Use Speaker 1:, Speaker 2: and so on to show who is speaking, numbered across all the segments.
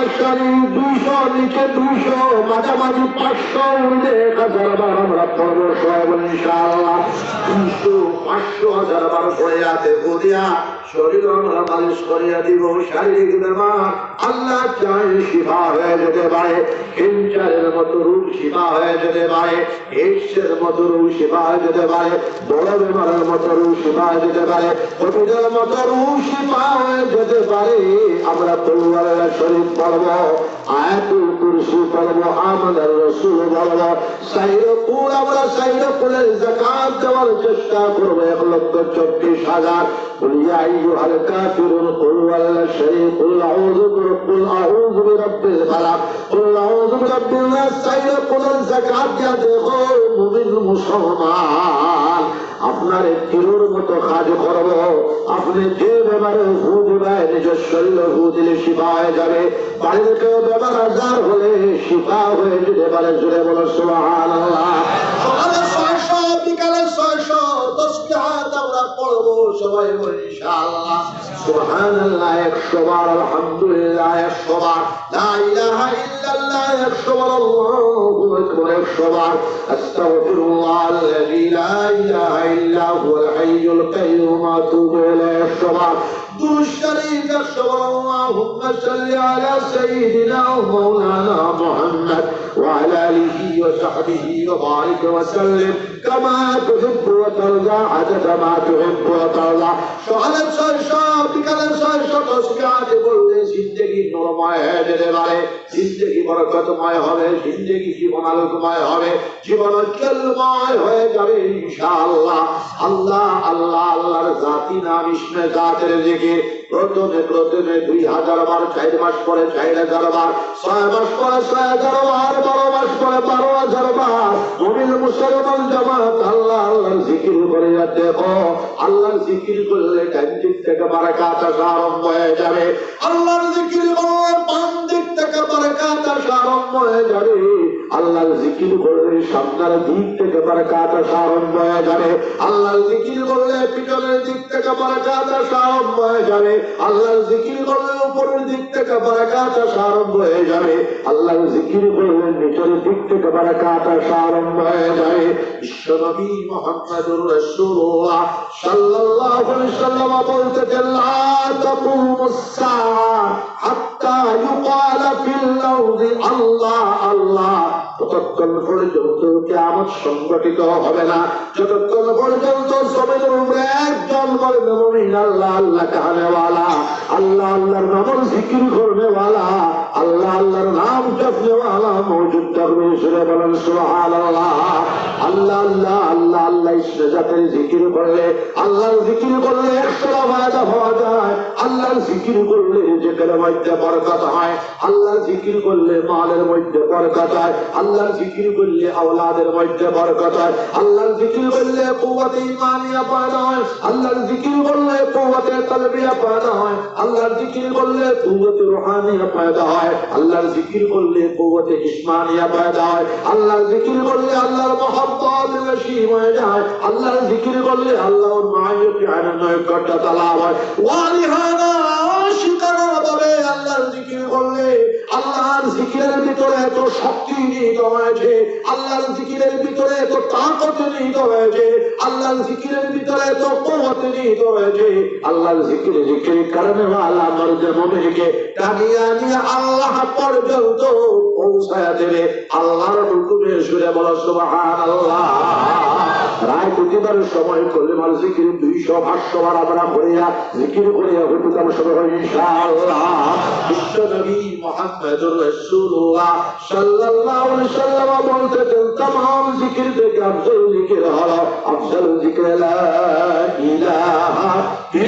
Speaker 1: আমরা আল্লাহ চাই হয়ে যেতে পারে মতো রূপ হয়ে যেতে পারে মতো রূপ হয়ে যেতে পারে, বড় বেমারের মতো রূপ হয়ে যেতে পারে কোভিডের মতো রূপ হয়ে যেতে পারে। আমরা পরিবারের শরীর পড়ব আয়াতুল কুরসি পড়ব আমাদের রসুল বলব সাইর পুর আমরা আপনার কিরোর মতো কাজ করব, আপনি যে ব্যাপারে হু দিবায় নিজের শরীরে হু দিলে শিফা হয়ে যাবে। বাড়ির কেউ ব্যাপার হাজার হলে শিপা হয়ে যেতে পারে জুড়ে বলো সোহান সকালে ছয়শো, বিকালে ছয়শো, তসবিহাত আমরা পড়ব সবাই বলি, ইনশাআল্লাহ। সুবহানাল্লাহ একশো বার আলহামদুলিল্লাহ একশো বার লা ইলাহা ইল্লাল্লাহ একশো বার আল্লাহু আকবার একশো বার আস্তাগফিরুল্লাহ আল্লাযী লা ইলাহা ইল্লা হুয়াল হাইয়ুল কাইয়্যুম আতুবু ইলাইহি একশো বার দুরূদ শরীফ একশো বার আল্লাহুম্মা সাল্লি আলা সাইয়্যিদিনা ওয়া মাওলানা মুহাম্মদ। وعلى آله وصحبه وبارك وسلم كما تحب وترضى عدد ما تحب وترضى সকালের ছয়শো বিকালের ছয়শো তসবিহাতে বললে জিন্দগি নরময় হয়ে যেতে পারে জিন্দগি বরকতময় হবে জিন্দগি জীবন আলোকময় হবে জীবন উজ্জ্বলময় হয়ে যাবে ইনশাআল্লাহ আল্লাহ আল্লাহ আল্লাহর জাতি নাম ইসমে জাতের দিকে প্রথমে প্রথমে দুই হাজার বার, চার মাস পরে চার হাজার বার, ছয় মাস পরে ছয় হাজার বার, বারো মাস পরে বারো হাজার বার। মমিন মুসলমান জামাত আল্লাহ আল্লাহর জিকির করে দেখো আল্লাহর জিকির করলে ডান দিক থেকে বারাকাত আসা আরম্ভ হয়ে যাবে। আল্লাহর জিকির করলে বাম দিক থেকে বারাকাত আসা আরম্ভ হয়ে যাবে। আল্লাহর জিকির করলে সামনের দিক থেকে বারাকাত আসা আরম্ভ হয়ে যাবে। আল্লাহর জিকির করলে পিছনের দিক থেকে বারাকাত আসা আরম্ভ হয়ে যাবে। আল্লাহর জিকির করলে উপরের দিক থেকে বারাকাত আসা আরম্ভ হয়ে যাবে। আল্লাহর জিকির করলে নিচের দিক থেকে বারাকাত আসা আরম্ভ হয়ে যাবে। বিশ্বনবী মুহাম্মদুর রাসূলুল্লাহ সাল্লাল্লাহু আলাইহি সাল্লাম বলতেছেন লা তাকুমুস হাত্তা ইউকালা ফিল লাউজি আল্লাহ আল্লাহ। ততক্ষণ পর্যন্ত কিয়ামত সংগঠিত হবে না, যতক্ষণ পর্যন্ত জমিনের উপরে একজন মুমিন আল্লাহ আল্লাহ আল্লাহ আল্লাহর নামর জিকির করনেওয়ালা আল্লাহ আল্লাহর নাম জপনেওয়ালা মৌজুদ থাকবে সুরে বলেন সুবহানাল্লাহ। আল্লাহ আল্লাহ আল্লাহ আল্লাহ ইসলে জাতের জিকির করলে, আল্লাহর জিকির করলে একশো ফায়দা পাওয়া যায়। আল্লাহর জিকির করলে যেখানে মধ্যে বরকত হয়, আল্লাহর জিকির করলে মালের মধ্যে বরকত হয়, আল্লাহর জিকির করলে আওলাদের মধ্যে বরকত হয়, আল্লাহর জিকির করলে কুওয়াতে ইমানিয়া হয়, আল্লাহর জিকির করলে কুওয়াতে তালবিয়া পয়দা হয়, আল্লাহর জিকির করলে কুওয়াতে রোহানিয়া পয়দা হয়, আল্লাহর জিকির করলে কুওয়াতে ইসমানিয়া পয়দা হয়, আল্লাহর জিকির করলে আল্লাহর মহব্বত বেশি হয়ে যায়, আল্লাহর জিকির করলে আল্লাহর মায়ের আনন্দ কর্তা তালা হয়। ওয়ালিহানা শিকারার ভাবে আল্লাহর জিকির করলে আল্লাহর জিকিরের ভিতরে এত শক্তি নিহিত হয়েছে, আল্লাহর জিকিরের ভিতরে এত তাকত নিহিত হয়েছে, আল্লাহর জিকিরের ভিতরে এত কওয়াত নিহিত হয়েছে। আল্লাহর জিকির জিকির কারণে আল্লাহ মর্দে মুমিনকে টানিয়া নিয়ে আল্লাহ পর্যন্ত পৌঁছায়া দেবে। আল্লাহর হুকুমে সুরে বলো, সুবহানাল্লাহ। রায় প্রতিবারের সময় করলে মাল জিকির দুইশো, পাঁচশো বার আমরা করিয়া জিকির করিয়া হুকুম সময় ইনশাআল্লাহ। বিশ্ব নবী মোহাম্মদুর রাসূলুল্লাহ সাল্লাল্লাহু আলাইহি সাল্লাম বলতেছেন तमाम জিকির থেকে আফজল জিকির হলো আফজল জিকির লা ইলাহা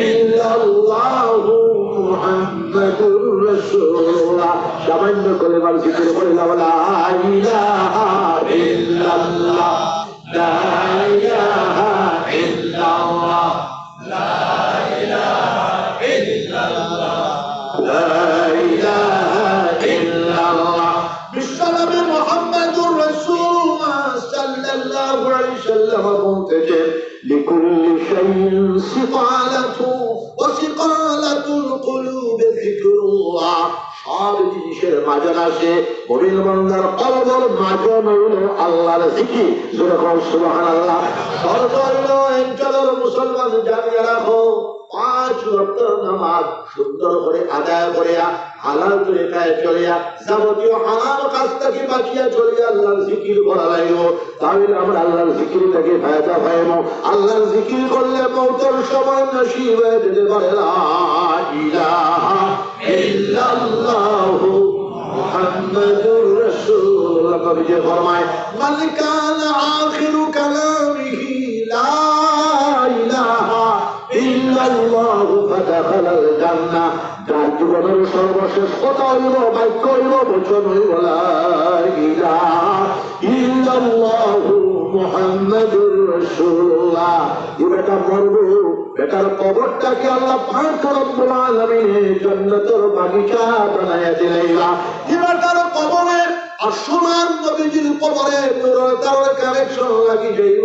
Speaker 1: ইল্লাল্লাহু মুহাম্মাদুর রাসূলুল্লাহ সামান্য কলেমার জিকির করে লা ইলাহা ইল্লাল্লাহ লা ইলাহা আলাইহি সাল্লাম বলতেছেন লিকুল্লি শাইইন সিকালাতু ওয়া সিকালাতুল কুলুব যিকরুল্লাহ। সব জিনিসের মাঝে আসে মমিন বান্দার কলবর মাঝে নইল আল্লাহর জিকির। যেরকম আল্লাহ সর্বজন একজন মুসলমান জানিয়ে রাখো পাঁচ ওয়াক্ত নামাজ সুন্দর করে আদায় করিয়া, হালাল তরিকায় চলিয়া, যাবতীয় হারাম কাজ থেকে বাঁচিয়া চলিয়া আল্লাহর জিকির করা লাগব তাহলে আমরা আল্লাহর জিকির থেকে আল্লাহর জিকির করলে মৌতের সময় নসিব যেতে পারে। মুহাম্মাদুর রাসূলুল্লাহ। কবি যে ফরমায় মান আখিরু কালামিহি যার জীবনের সর্বশেষ কথা হইল, বাক্য হইল, বচন এই বেটা কবরটাকে আল্লাহ পাক বাগিচা বানায়া দিলেন। এই বেটার কবরে আর সোনার নবীজির কবরে কানেকশন লাগি যাইব।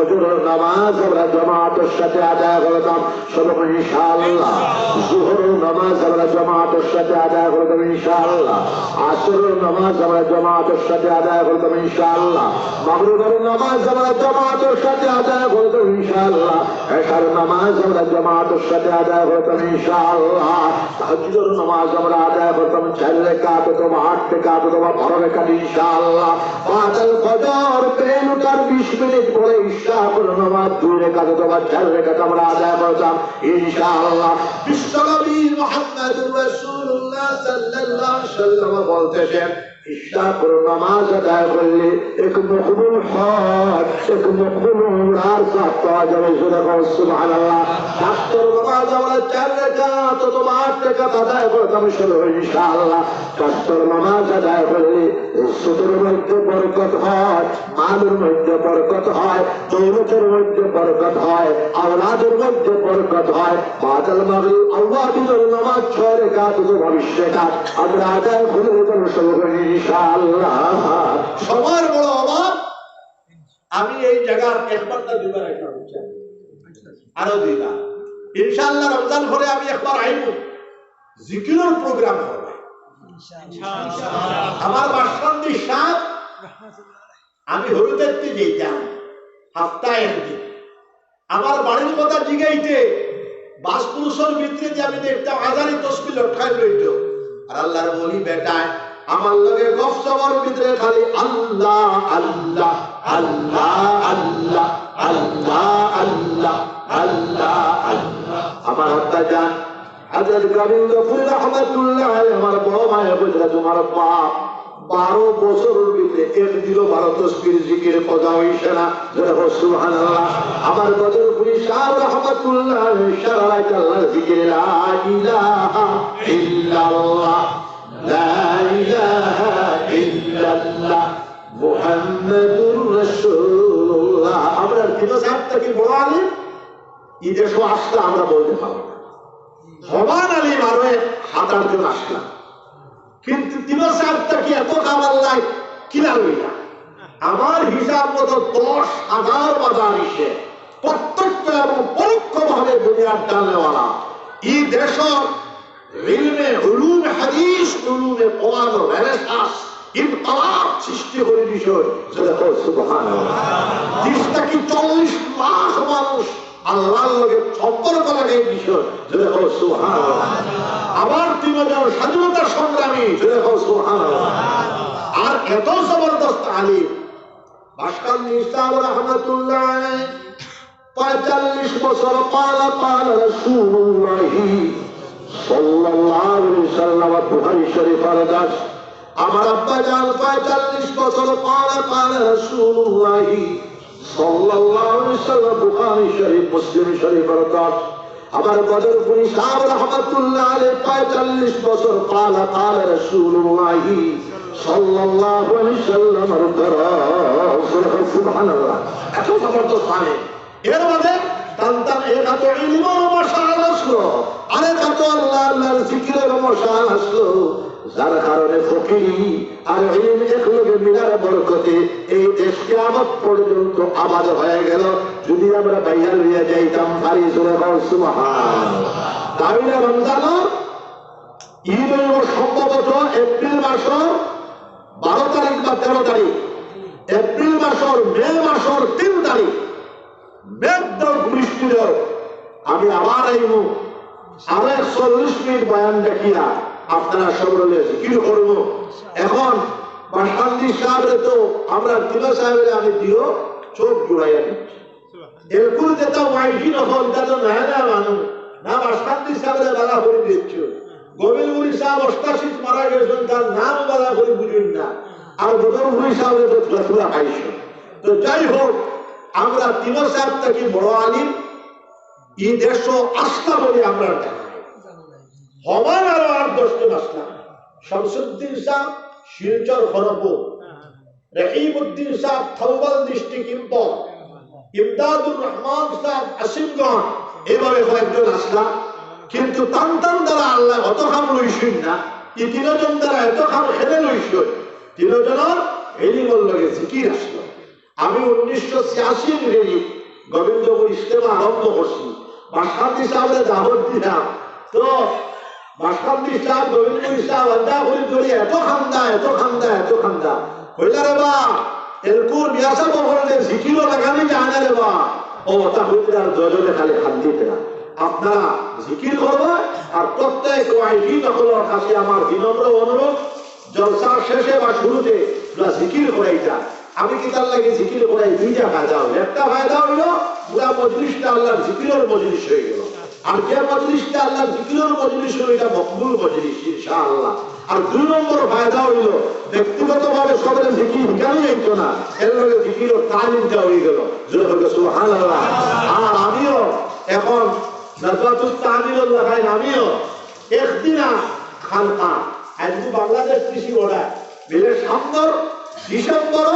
Speaker 1: হলো ফজরের নামাজ আমরা জামাতের সাথে আদায় করতাম। সবাই ইনশাআল্লাহ, জোহরের নামাজ আমরা জামাতের সাথে আদায় করতাম ইনশাআল্লাহ। আসরের নামাজ আমরা জামাতের সাথে আদায় করতাম ইনশাআল্লাহ। মাগরিবের নামাজ আমরা জামাতের সাথে আদায় করতাম ইনশাআল্লাহ। এশার নামাজ আমরা জামাতের সাথে আদায় করতাম ইনশাআল্লাহ। তাহাজ্জুদের নামাজ আমরা আদায় করতাম চার রেখাত অথবা আট রেখাত অথবা বারো রেখাত ইনশাআল্লাহ। বাদাল ফজর পেলুটার বিশ মিনিট পরে ঈশা করে নামাজ দুই রেখাত অথবা চার রেখাত আমরা আদায় করতাম। বলতেছেন করে নামাজ আদায় করলে এক মকবুল হজ, এক মকবুল উমরার সাথ পাওয়া যাবে। সুবহানাল্লাহ সুবহানাল্লাহ ডাক্তার নামাজ আমরা চার অথবা আট রেখাত আদায় শুরু ডাক্তার নামাজ আদায় করলে মধ্যে বরকত হয় মধ্যে বরকত হয়, দৌলতের মধ্যে বরকত হয়, আওলাদের মধ্যে বরকত হয়, বাদল মাগরি আল্লাহ নামাজ ছয় রেখাত ভবিষ্যৎ আমরা আদায় করে ইনশাআল্লাহ। সবার বড় অভাব আমি এই জায়গার একবার না দুবার একবার আরও দুইবার। ইনশাআল্লাহ রমজান ভরে আমি একবার আইব। জিকিরের প্রোগ্রাম হবে। আমার বাসন্তী সাপ আমি যেতাম সপ্তাহে একদিন। আমার বাড়ির কথা জিগাইতে বাস পুরুষের ভিতরে আমি দেখতাম হাজারি তসবি লটকাই রইত আর আল্লাহর বলি বেটায় আমার লগে গফ সবার ভিতরে খালি আল্লাহ আল্লাহ আল্লাহ আল্লাহ আল্লাহ আল্লাহ আল্লাহ আল্লাহ। আমার হত্যা যান হাজরত কাবিল গফুর রহমাতুল্লাহ আমার বড় মায়ের বুঝরা তোমার বাপ। বারো বছর ভিতরে একদিনও বারো তসবির জিকির হইছে না সুবহানাল্লাহ, আমার বদর পুরি শাহ রহমাতুল্লাহ সারা রাত জিকির আমরা আসলে আমরা বলতে পারব সমান আলিম আরও সাত আট জন আসলাম। কিন্তু সাতটা কি এত খাবার লাই কিনা লইলা আমার হিসাব মতো দশ হাজার বাজার এসে প্রত্যক্ষ এবং পরোক্ষ ভাবে দুনিয়ার ডালনেওয়ালা এই দেশর রিলমে হুলুম হাদিস হুলুমে কোরআন রেনেসাস ইনকলাব সৃষ্টি করে দিছর যেটা সুবহানাল্লাহ। দেশটা কি 40 লাখ মানুষ আল্লাহর লোকে সম্পর্ক এই বিষয়। আবার তিন হাজার স্বাধীনতার সংগ্রামী আর এত জবরদস্ত আলিম। ভাস্কর নিসাল রহমতুল্লাহ পঁয়তাল্লিশ বছর পালা পালা রসুল্লাহি সাল্লাল্লাহু সাল্লাম বুখারী শরীফ আমার আব্বা জান 45 বছর পালা পালা রসুল্লাহি বুখারি শরীফ, মুসলিম শরীফের দশ আবার বদর পুরি সাহেব রহমতুল্লাহ আলী পঁয়তাল্লিশ বছর পালা কাল রসুল্লাহি সাল্লাল্লাহু আলাইহি সাল্লামের দরস সুবহানাল্লাহ। এত সমর্থ স্থানে এর মধ্যে সন্তান এর হাতে ইলমের মশাল আসলো, আরেক হাতে আল্লাহ আল্লাহর জিকিরের মশাল আসলো। যার কারণে ফকিরি আর ইলম একলগে মিলার বরকতে এই দেশ কিয়ামত পর্যন্ত আবাদ হয়ে গেল। যদি আমরা বাইরে নিয়ে যাইতাম পারি জোরে তাহলে রমজান ঈদ সম্ভবত এপ্রিল মাসের বারো তারিখ বা তেরো তারিখ। এপ্রিল মাসের মে মাসের তিন তারিখ। মেঘদর বৃষ্টির, আমি আবার আইব আরও চল্লিশ মিনিট বয়ান দেখিয়া আপনারা সকলে জিকির করব এখন তো আমরা দিবা সাহেবের আমি দিও চোখ জোড়াইয়া দিচ্ছি। এরকুল যেটা মানু সাহেবের বালা করে দিচ্ছ গোবিন্দপুরি সাহেব মারা গেছেন, তার নাম বালা করে বুঝুন না। আর বদরপুরি সাহেবের তো তুলা খাইছ। তো যাই হোক, আমরা তিন সাহেব থেকে বড় আলিম। এই দেশ আস্থা বলে আমরা হবার আরও আর দশজন আসলাম শামসুদ্দিন সাহ, শিলচর খড়গপুর। রহিমউদ্দিন সাহ থৌবাল ডিস্ট্রিক্ট ইম্পল ইমদাদুর রহমান সাহ, আসিমগঞ্জ। এভাবে কয়েকজন আসলাম। কিন্তু টান টান দ্বারা আল্লাহ অত খাম না। এই তিনজন দ্বারা এত খাম খেলে তিনজনের আমি উনিশশো ছিয়াশি ইংরেজি গোবিন্দপুর ইস্তেমা আরম্ভ করছি। বাসকান্তি সাহেবের দাবত দিলাম। তো সাহেব গোবিন্দপুর আড্ডা এত খান্দা এত খান্দা এত খান্দা। হইলা রে বা আপনারা জিকির করবে, আর প্রত্যেক কাছে আমার বিনম্র অনুরোধ, জলসা শেষে বা শুরুতে জিকির করাইতা। আমি কি তার লাগে জিকির করাই? দুইটা ফায়দা হলো একটা ফায়দা হইল, পুরা মজলিসটা আল্লাহর জিকিরের মজলিস হয়ে গেল। আর যে মজলিসটা আল্লাহর জিকিরের মজলিস হলো এটা মকবুল মজলিস, ইনশাআল্লাহ। আর দুই নম্বর ফায়দা হইল ব্যক্তিগত ভাবে সবের জিকির কেন হইতো না? এর লগে জিকির তালিমটা হয়ে গেল। আর আমিও, এখন নাজরাতুল তাহমিদুল্লাহ ভাই আমিও, একদিনা খানকা আজকে বাংলাদেশ কৃষি ওরা বেলে সামনের ডিসেম্বর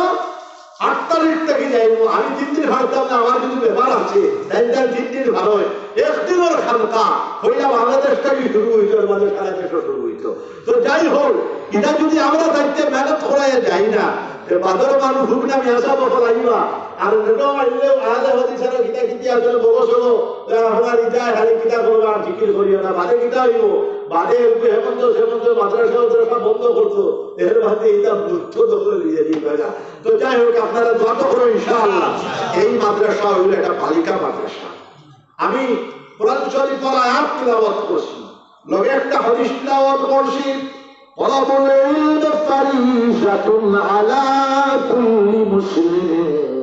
Speaker 1: আট তারিখ থেকে যাইব। আমি তিন দিন ভাবতাম না আমার কিছু ব্যাপার আছে, তাই তিন দিন ভালো হয় একদিনের খানকা হইলা বাংলাদেশ শুরু হইতো আমাদের সারা দেশও শুরু হইতো। তো যাই হোক, এটা যদি আমরা দায়িত্বে মেহনত করাই যাই না বাদর মানুষ হুক না মিয়াসা বকল আইবা আর নেটো আইলে আলে হদি সারা কিতা কিতি আসলে বগসলো আমার ইটা খালি কিতা করবা আর জিকির করিও না, বাদে কিতা হইব। বাদে হেমন্ত সেমন্ত মাদ্রাসা বন্ধ করতো, এর বাদে এটা বুদ্ধ দখলে দিয়ে দিবে তো যাই হোক, আপনারা দোয়া করো ইনশাআল্লাহ, এই মাদ্রাসা হইল একটা বালিকা মাদ্রাসা। আমি কোরআন শরীফ আয়াত তিলাওয়াত করছি লগে একটা হাদিস তিলাওয়াত করছি طلب العلم فريضة على كل مسلم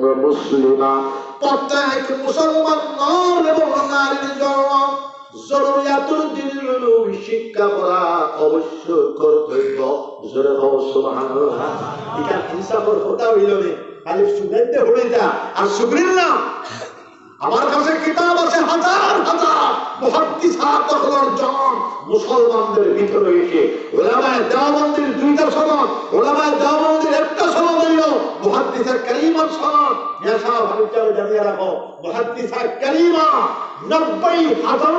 Speaker 1: ومسلمة প্রত্যেক মুসলমান নর এবং নারীর জন্য জরুরিয়াতুল দিনের উলুম শিক্ষা করা অবশ্য কর্তব্য জোরে হও সুবহানাল্লাহ এটা ইনসাফের কথা হইল রে খালি সুগন্ধে হয়ে যা আর সুগ্রিল না আমার কাছে কিতাব আছে হাজার হাজার মুহাদ্দিস আতহর জন মুসলমানদের ভিতরে এসে ওলামায়ে দেওবন্দের দুইটা সনদ, ওলামায়ে দেওবন্দের একটা সনদ হইল মুহাদ্দিসের কালিমার সনদ। জানিয়ে কালিমা নব্বই হাজার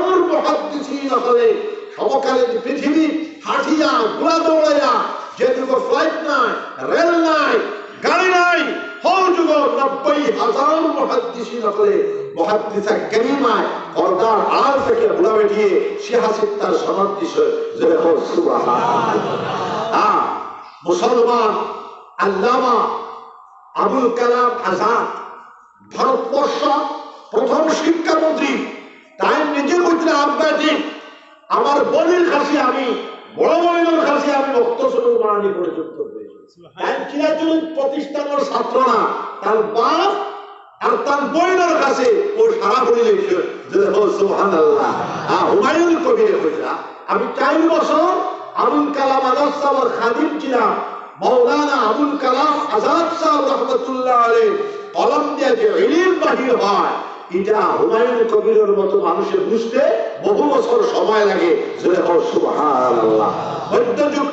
Speaker 1: পৃথিবী দৌড়াইয়া ফ্লাইট নাই, রেল নাই, গাড়ি নাই, হল যুগ নব্বই হাজার মহাদ্দিসিন হলে মহাদ্দিসা কালিমায় পর্দার আড়াল থেকে বুড়া বেরিয়ে সিহাসিক তার মুসলমান আল্লামা আবুল কালাম আজাদ ভারতবর্ষ প্রথম শিক্ষামন্ত্রী তাই নিজের মধ্যে আব্বাজি আমার বলির কাছে আমি বড় বলির কাছে আমি রক্তস্বরূপ বাণী পরিযুক্ত হয়েছি তাই চিরাচরিত প্রতিষ্ঠানের ছাত্র না তার বাপ আর তার বইনের কাছে ও সারা হুমায়ুন কবির আমি চার বছর আবুল কালাম আজাদ সাহেবের খাদিম মৌলানা আবুল কালাম আজাদ রহমতুল্লাহ কলম দিয়ে যে বাহির হয়, এটা হুমায়ুন কবিরের মতো মানুষের বুঝতে বহু বছর সময় লাগে জোরে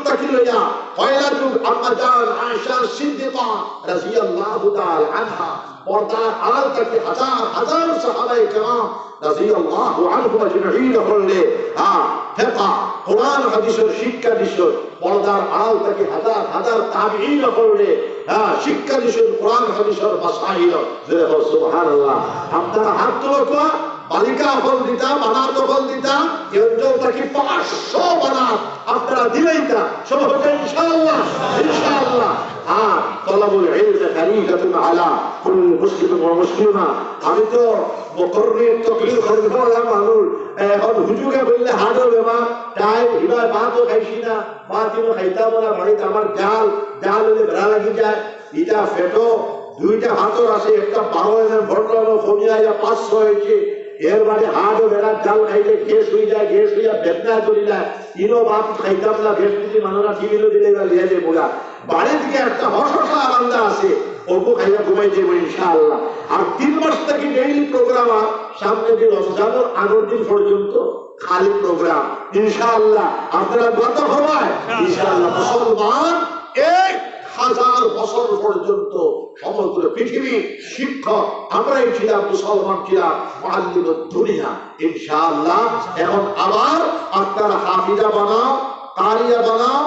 Speaker 1: তাকি লইয়া, পয়লা যুগ আম্মা জান আয়েশা সিদ্দিকা রাদিয়াল্লাহু তাআলা আনহা পর্দার আড়াল থেকে হাজার হাজার সাহাবায়ে কেরাম রাদিয়াল্লাহু আনহুম আজমাইন করলে হ্যাঁ ফিকহ কোরআন হাদিসের শিক্ষা দিশর পর্দার আড়াল থেকে হাজার হাজার তাবিঈন করলে হ্যাঁ শিক্ষা দিশর কোরআন হাদিসের মাসাইল জোরে কর সুবহানাল্লাহ আপনারা হাত তোলো বালিকা ফল দিতা বানার দখল দিতা কেন্দ্র থাকি পাঁচশো বানার আপনারা দিলেই তা। হচ্ছে ইনশাআল্লাহ ইনশাআল্লাহ। আর তলাবুল ইলম খারিকাতুন আলা কুল মুসলিম ওয়া মুসলিমা। আমি তো বকরের তকলির করব না মানুষ এখন হুজুগে বললে হাড়ো বেমা তাই হিবা ভাতও খাইছি না ভাতও খাইতাম না, বাড়িতে আমার জাল জাল হলে ভেড়া লাগি যায়। এটা ফেটো, দুইটা হাতর আছে, একটা বারো ভরলানো কমিয়া পাঁচশো হয়েছে। এর বাদে হাড় জাল খাইলে গ্যাস হয়ে যায় গ্যাস হইয়া বেদনা চলে ইনো বাপ খাইতাম না গ্যাস মানুষরা টিভিলো দিলে বা বাড়ি থেকে একটা আছে, অল্প খাইয়া ঘুমাই যাব ইনশাআল্লাহ। আর তিন মাস থেকে ডেইলি প্রোগ্রাম সামনে রমজানের আগের দিন পর্যন্ত খালি প্রোগ্রাম ইনশাআল্লাহ। আপনারা গত হওয়ায় ইনশাআল্লাহ, মুসলমান এক হাজার বছর পর্যন্ত সমগ্র পৃথিবীর শিক্ষক আমরাই ছিলাম মুসলমান ছিলাম দুনিয়া। ইনশাআল্লাহ, এখন আবার আপনারা হাফিজা বানাও, কারিয়া বানাও,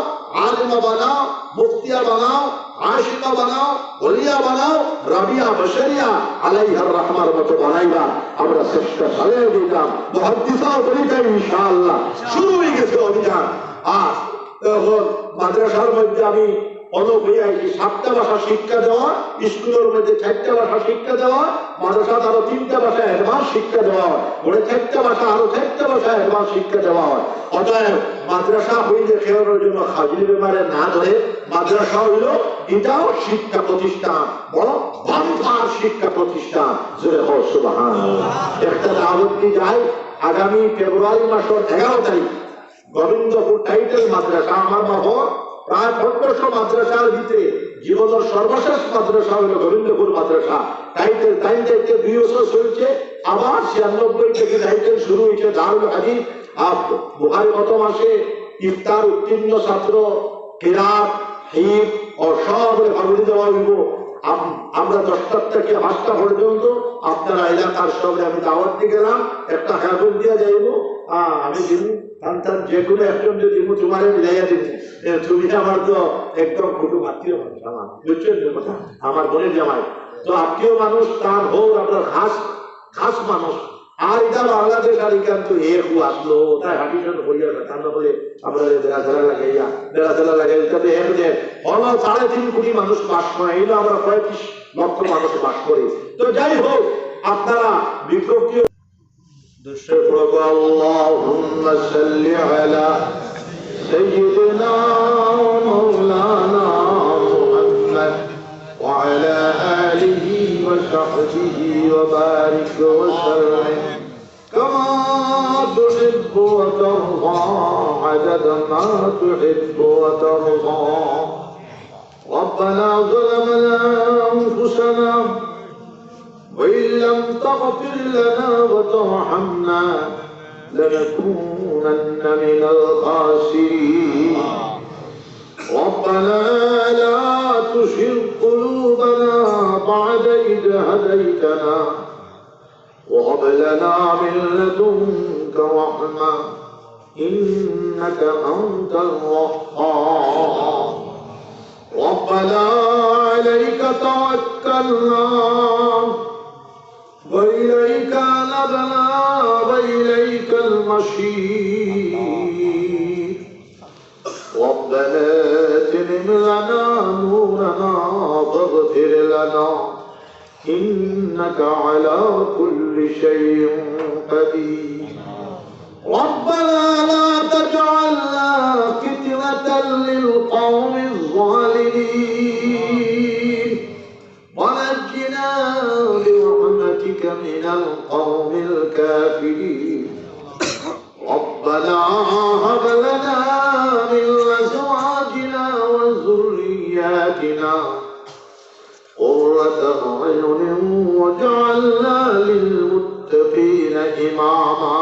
Speaker 1: আলিমা বানাও, মুফতিয়া বানাও, আশিকা বানাও, ওলিয়া বানাও, রাবিয়া, বশরিয়া আলাইহার রহমার মতো বানাইবা। আমরা চেষ্টা চালিয়ে দিতাম মহাদ্দিসাও করিতাম ইনশাআল্লাহ। শুরু হয়ে গেছে অভিযান আর মাদ্রাসার মধ্যে আমি সাতটা ভাষা শিক্ষা দেওয়া, স্কুলের মধ্যে চারটা ভাষা শিক্ষা দেওয়া আরও তিনটা ভাষা শিক্ষা দেওয়া হয়। ওরে চারটা ভাষা, আরও চারটা ভাষা শিক্ষা দেওয়া হয়। অতএব মাদ্রাসা হইলে খেলানোর জন্য বেমারে না ধরে মাদ্রাসা হইল এটাও শিক্ষা প্রতিষ্ঠান বড় বাম্পার শিক্ষা প্রতিষ্ঠান। জোরে একটা যায়? আগামী ফেব্রুয়ারি মাসের এগারো তারিখ। গোবিন্দপুর টাইটেল মাদ্রাসা, আমার মহর প্রায় পনেরোশো মাদ্রাসার ভিতরে জীবনের সর্বশেষ মাদ্রাসা হলো গোবিন্দপুর মাদ্রাসা। টাইটেল টাইম দেখতে দুই বছর চলছে, আবার ছিয়ানব্বই থেকে টাইটেল শুরু হয়েছে দারুল হাজি আর বুহারি গত মাসে ইফতার উত্তীর্ণ ছাত্র, কেরাত হিপ ও সব ভাবি দেওয়া হইব। আমরা দশটার থেকে পাঁচটা পর্যন্ত আপনারা এলাকার সঙ্গে আমি দাওয়াত দিয়ে গেলাম, একটা কাগজ দিয়ে যাইব। আমি সন্তান যে কোনো একজন যদি তোমার মিলাইয়া তুমি আমার তো একদম কুটুম আত্মীয় মানুষ আমার বুঝছেন কথা। আমার বোনের জামাই। তো আত্মীয় মানুষ তার হোক আপনার খাস খাস মানুষ। আর এটা বাংলাদেশ আর এখান তো এ হু আসলো তাই হাঁটিশন করিয়া তা না বলে আমরা লাগাইয়া এক যে হলো সাড়ে তিন কোটি মানুষ বাস করে। এইগুলো আমরা পঁয়ত্রিশ লক্ষ মানুষ বাস করি। তো যাই হোক আপনারা বিজ্ঞপ্তি দুঃশে اللهم صل على سيدنا مولانا محمد وعلى آله وصحبه وبارك وسلم. كما تحب وترضى عدد ما تحب وترضى. ربنا ظلمنا أنفسنا وإن لم تغفر لنا وترحمنا لنكونن من الخاسرين. ربنا لا تشر قلوبنا بعد إذ هديتنا وهب لنا من لدنك رحمة إنك أنت الوهاب. ربنا عليك توكلنا وإليك نبنا وإليك المشير ربنا اتمم لنا نورنا فاغفر لنا. إنك على كل شيء قدير. ربنا لا تجعلنا فتنة للقوم الظالمين. من القوم الكافرين. ربنا هب لنا من أزواجنا وذرياتنا قرة أعين وجعلنا للمتقين إماما.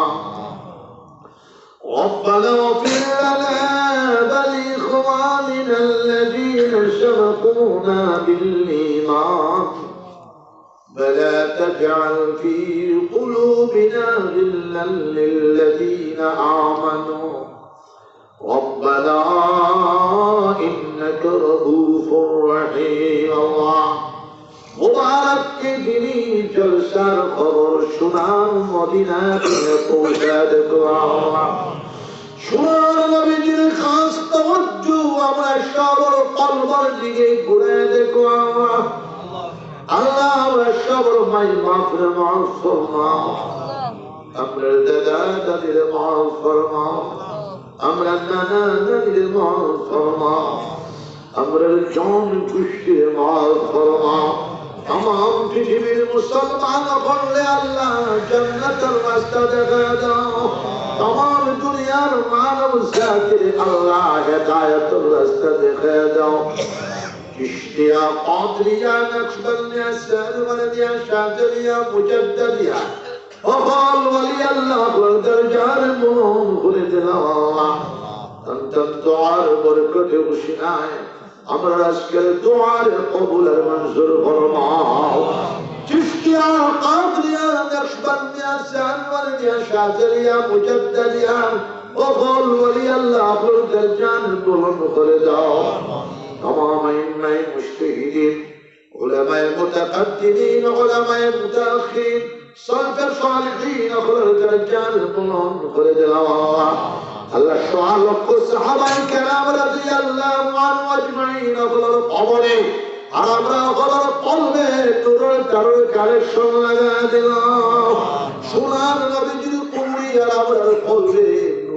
Speaker 1: ربنا اغفر لنا ولإخواننا الذين سبقونا بالإيمان. فلا تجعل في قلوبنا غلا للذين آمنوا ربنا إنك رؤوف رحيم الله মুবারককে যিনি জলসার খবর শোনান মদিনা থেকে পৌঁছা দেখো আল্লাহ সোনার নবীজির খাস তওয়াজ্জু আমরা সবর কলবর দিকে ঘুরে দেখো আল্লাহ আল্লাহ সবর মাই মাফরে মাফ ফরমাও আমরা দাদা দাদির মাফ ফরমাও আমরা নানা নানির মাফ ফরমাও আমরা জন খুশির মাফ ফরমাও আমার পৃথিবীর মুসলমান করলে আল্লাহ জান্নাতের রাস্তা দেখা দাও। আমার দুনিয়ার মানব জাতির আল্লাহ হেদায়তের রাস্তা দেখা দাও। চিশতিয়া কাদরিয়া নকশবন্দিয়া সারওয়ারদিয়া শাযরিয়া মুজাদ্দিয়া وقال ولي الله والدرجار مهم خلد الله أنت الدعاء بركة وشناية আমরা আজকের দোয়ার কবুলের মঞ্জুর ফরমাও চিশতিয়া কাদরিয়া নকশবন্দিয়া সারওয়ারদিয়া শাযরিয়া মুজাদ্দিয়া وقال ولي الله والدرجار مهم خلد الله تمام أئمة المجتهدين علماء المتقدمين علماء المتأخرين صلف الصالحين خلد الرجال القرآن خلد الهوى الله الشعال الصحابة الكرام رضي الله عنهم أجمعين خلد القبر আমরা বলার কলবে তোর কারোর কালেকশন লাগা দিলাম সোনার নবীজির কুমড়ি আর আমরা কলবে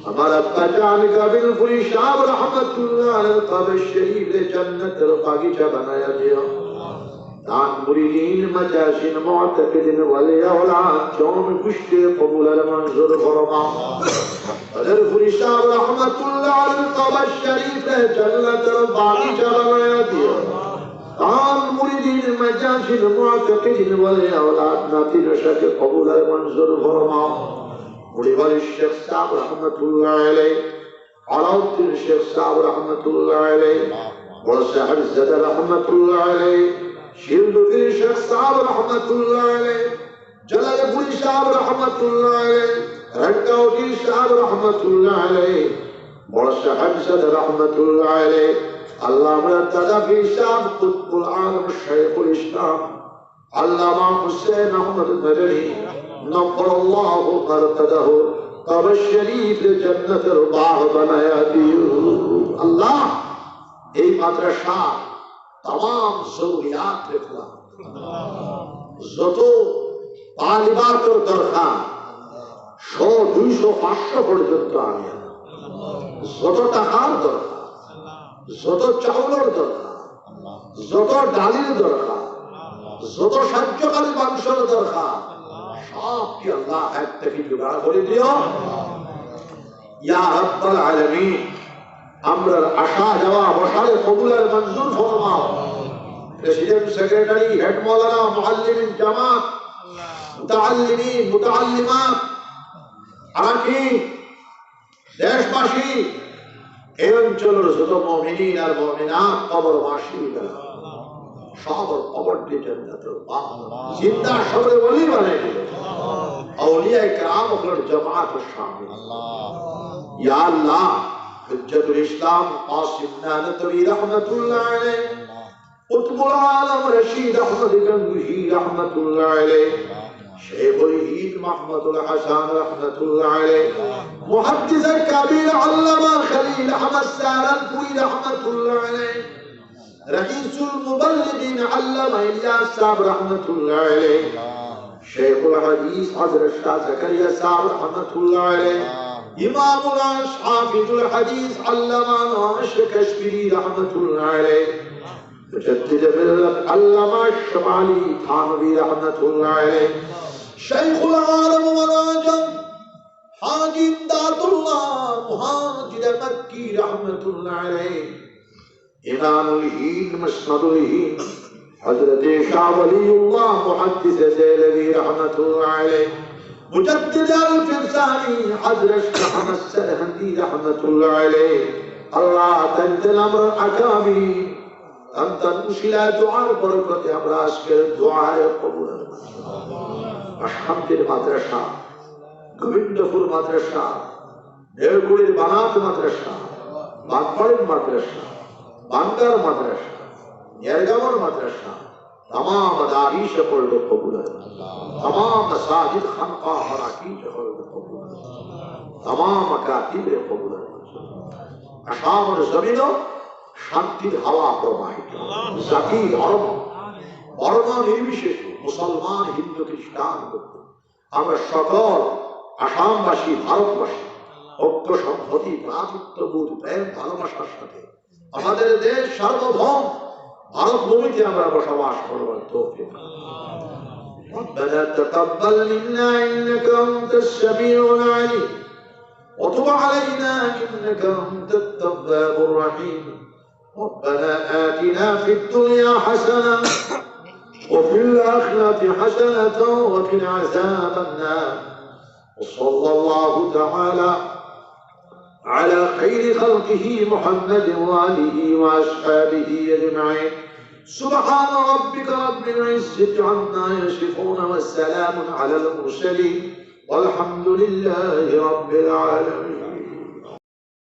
Speaker 1: আমার আব্বা জান কাবিল পুরি সাহেব রহমাতুল্লাহ আলাইহি কবর শরীফে জান্নাতের বাগিচা বানায়া দিও তার মুরিদিন মাজাসিন মুতাকিন ওয়াল আওলাদ জোন কুশতে কবুলের মঞ্জুর ফরমাও আদার পুরি সাহেব রহমাতুল্লাহ আলাইহি কবর শরীফে জান্নাতের বাগিচা বানায়া দিও তাম মুরিদিন মাজাসিন মুআতাকিদিন ওয়াল আওলাদ, নাতির সাথে কবুল আর মঞ্জুর ফরমাও মুরিবাল শেখ সাহেব রহমাতুল্লাহ আলাইহি আলাউদ্দিন শেখ সাহেব রহমাতুল্লাহ আলাইহি, বড় সাহেব জাদা রহমাতুল্লাহ আলাইহি শিরদুদ্দিন শেখ সাহেব রহমাতুল্লাহ আলাইহি, জালালপুরি সাহেব রহমাতুল্লাহ আলাইহি রঙ্গাউদ্দিন সাহেব রহমাতুল্লাহ আলাইহি, বড় সাহেব জাদা রহমাতুল্লাহ আমরা দাদা পীর সাহেব কুতুবুল আলম শেখুল ইসলাম, আল্লামা হুসেন আহমদ মদনী নব্বর আল্লাহ মারতাদাহু কবর শরীফ জান্নাতের বাহ বানায়া দিও আল্লাহ এই মাদ্রাসা तमाम জরুরিয়াত রেখলাম যত তালিবাতের দরকার শো দুইশো পাঁচশো পর্যন্ত আমি যত টাকার দরকার যত চাউলের দরকার যত ডালির দরকার যত সাহায্যকারী মানুষের দরকার সব কি আল্লাহ এক থেকে জোগাড় করে দিও ইয়া রব্বাল আলামিন আমরা আসা যাওয়া বসারে কবুলের মঞ্জুর ফরমাও প্রেসিডেন্ট সেক্রেটারি হেড মৌলানা মুআল্লিমিন জামাত মুতাআল্লিমিন মুতাআল্লিমাত আরাকি দেশবাসী এই অঞ্চলের যত মমিনিন আর মমিনাত কবরবাসী সবর شعر أبد جنة الله زندہ شعر ولی بنے گے اولیاء کرام اگر جماعت شامل اللہ یا اللہ حجت الاسلام قاسم نانتوی رحمت اللہ علیہ قطب العالم رشید احمد گنگوہی رحمت اللہ علیہ شیخ محمد الحسان رحمت اللہ علیہ محدث کبیر علامہ خلیل احمد سارن کوئی رحمت اللہ رئيس المبلغين علم إلياس صاحب رحمة الله عليه. شيخ الحديث حضر الشاه زكريا صاحب رحمة الله عليه. إمام العرش حافظ الحديث علامة ناش كشبري رحمة الله عليه. مجدد بالله علم الشمالي تانوي رحمة الله عليه. شيخ العالم وراجم حاجم دار الله مهاجر مكي رحمة الله عليه. إمام الهين مسند الهين حضرت شاه ولي الله محدث ديلوي رحمة الله عليه مجدد الفرساني حضرت محمد السرهندي رحمة الله عليه الله تنزل أمر أكابرين সন্তান উশিলা দোয়ার বরকতে আমরা আজকের দোয়ায় কবুল শান্তির মাদ্রাসা গোবিন্দপুর মাদ্রাসা দেড়গুড়ির বানাত মাদ্রাসা বাগবাড়ির মাদ্রাসা বাংলার মাদ্রাসা এরগাঁওর মাদ্রাসা تمام داریش پر لو قبول تمام مساجد خنقا مراکیش پر لو قبول تمام مکاتب আসামর জমিন শান্তির হাওয়া প্রবাহিত। জাতি, ধর্ম, বর্ণ নির্বিশেষে, মুসলমান, হিন্দু, খ্রিস্টান আমরা সকল আসামবাসী, ভারতবাসী, ঐক্য সংহতি ভ্রাতৃত্ববোধ প্রেম, ভালোবাসার সাথে আমাদের দেশ সার্বভৌম ভারত ভূমিতে আমরা বসবাস করবার তৌফিক ربنا تقبل منا انك انت السميع العليم وتب علينا انك انت التواب الرحيم ربنا آتنا في الدنيا حسنة وفي الآخرة حسنة وقنا عذاب النار وصلى الله تعالى على خير خلقه محمد وآله وأصحابه أجمعين. سبحان ربك رب العزة عما يصفون والسلام على المرسلين والحمد لله رب العالمين.